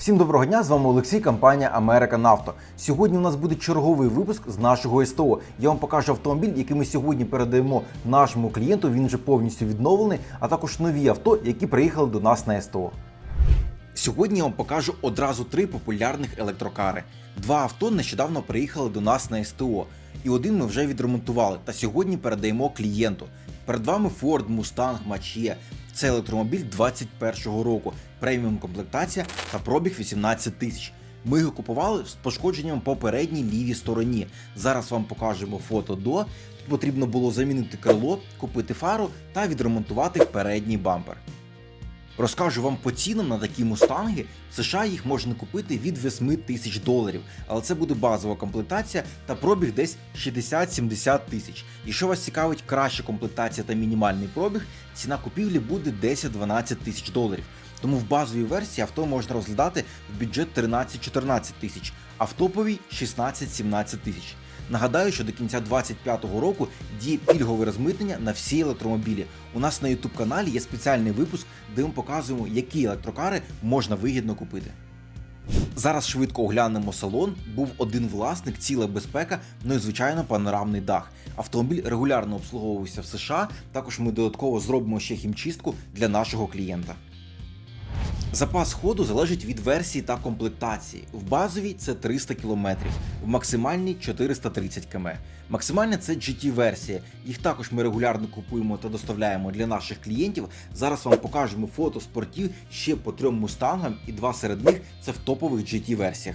Всім доброго дня! З вами Олексій, компанія Америка Нафто. Сьогодні у нас буде черговий випуск з нашого СТО. Я вам покажу автомобіль, який ми сьогодні передаємо нашому клієнту. Він вже повністю відновлений, а також нові авто, які приїхали до нас на СТО. Сьогодні я вам покажу одразу три популярних електрокари. Два авто нещодавно приїхали до нас на СТО, і один ми вже відремонтували. Та сьогодні передаємо клієнту. Перед вами Ford Mustang Mach-E. Це електромобіль 21-го року, преміум комплектація та пробіг 18 тисяч. Ми його купували з пошкодженням по передній лівій стороні. Зараз вам покажемо фото до. Тут потрібно було замінити крило, купити фару та відремонтувати передній бампер. Розкажу вам по цінам на такі мустанги. В США їх можна купити від 8 тисяч доларів, але це буде базова комплектація та пробіг десь 60-70 тисяч. Якщо вас цікавить краща комплектація та мінімальний пробіг, ціна купівлі буде 10-12 тисяч доларів. Тому в базовій версії авто можна розглядати в бюджет 13-14 тисяч, а в топовій 16-17 тисяч. Нагадаю, що до кінця 2025 року діє пільгове розмитнення на всі електромобілі. У нас на YouTube каналі є спеціальний випуск, де ми показуємо, які електрокари можна вигідно купити. Зараз швидко оглянемо салон. Був один власник, ціла безпека, ну і звичайно панорамний дах. Автомобіль регулярно обслуговувався в США. Також ми додатково зробимо ще хімчистку для нашого клієнта. Запас ходу залежить від версії та комплектації. В базовій це 300 км, в максимальній 430 км. Максимальна це GT-версія. Їх також ми регулярно купуємо та доставляємо для наших клієнтів. Зараз вам покажемо фото спортів ще по трьом мустангам, і два серед них це в топових GT-версіях.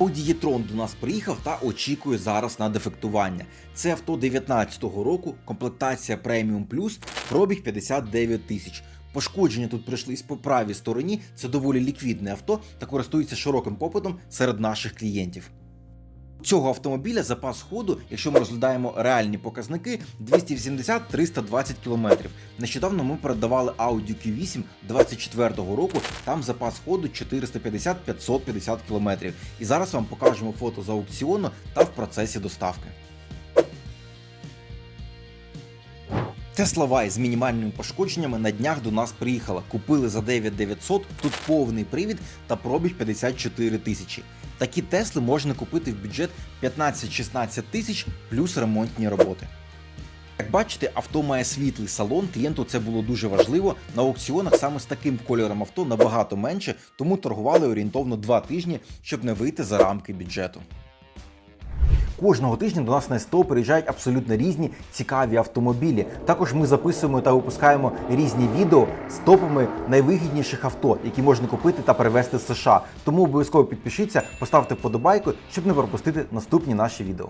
E-tron до нас приїхав та очікує зараз на дефектування. Це авто 19-го року, комплектація Premium Plus, пробіг 59 тисяч. Пошкодження тут прийшлись по правій стороні. Це доволі ліквідне авто та користується широким попитом серед наших клієнтів. Цього автомобіля запас ходу, якщо ми розглядаємо реальні показники, 280-320 км. Нещодавно ми передавали Audi Q8 24-го року, там запас ходу 450-550 км. І зараз вам покажемо фото з аукціону та в процесі доставки. Тесла Вай з мінімальними пошкодженнями на днях до нас приїхала. Купили за 9900, тут повний привід та пробіг 54 тисячі. Такі Тесли можна купити в бюджет 15-16 тисяч плюс ремонтні роботи. Як бачите, авто має світлий салон, клієнту це було дуже важливо. На аукціонах саме з таким кольором авто набагато менше, тому торгували орієнтовно 2 тижні, щоб не вийти за рамки бюджету. Кожного тижня до нас на СТО приїжджають абсолютно різні цікаві автомобілі. Також ми записуємо та випускаємо різні відео з топами найвигідніших авто, які можна купити та перевезти з США. Тому обов'язково підпишіться, поставте вподобайку, щоб не пропустити наступні наші відео.